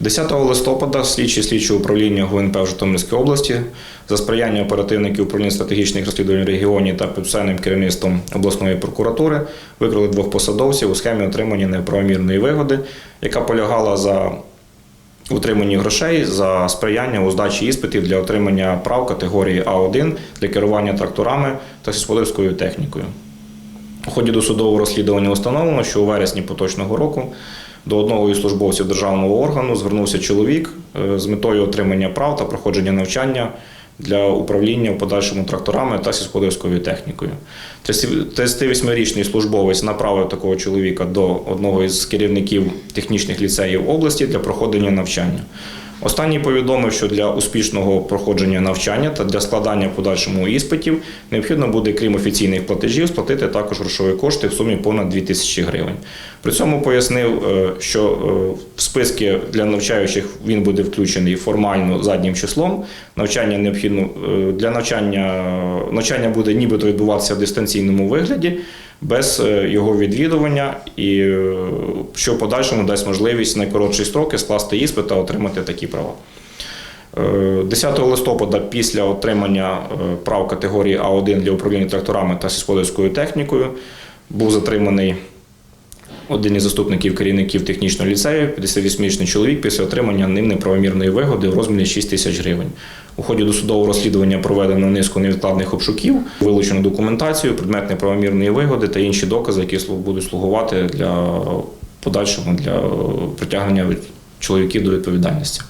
10 листопада слідчі слідчого управління ГУНП в Житомирській області за сприяння оперативників управління стратегічних розслідувань в регіоні та підписаним керівництвом обласної прокуратури викрили двох посадовців у схемі отримання неправомірної вигоди, яка полягала за утриманні грошей за сприяння у здачі іспитів для отримання прав категорії А1 для керування тракторами та сільськогосподарською технікою. У ході досудового розслідування установлено, що у вересні поточного року до одного із службовців державного органу звернувся чоловік е, з метою отримання прав та проходження навчання для управління в подальшому тракторами та сільськогосподарською технікою. 38-річний службовець направив такого чоловіка до одного із керівників технічних ліцеїв області для проходження навчання. Останній повідомив, що для успішного проходження навчання та для складання подальшому іспитів необхідно буде, крім офіційних платежів, сплатити також грошові кошти в сумі понад 2 тисячі гривень. При цьому пояснив, е, що е, в списки для навчаючих він буде включений формально заднім числом. Навчання необхідно е, для навчання навчання буде нібито відбуватися в дистанційному вигляді без е, його відвідування, і е, що подальшому дасть можливість найкоротші строки скласти іспит та отримати такі права. Е, 10 листопада після отримання е, прав категорії А1 для управління тракторами та сільськогосподарською технікою був затриманий один із заступників керівників технічного ліцею, 58-річний чоловік, після отримання ним неправомірної вигоди в розмірі 6 тисяч гривень. У ході досудового розслідування проведено низку невідкладних обшуків, вилучено документацію, предмет неправомірної вигоди та інші докази, які будуть слугувати для подальшого для притягнення від- чоловіків до відповідальності.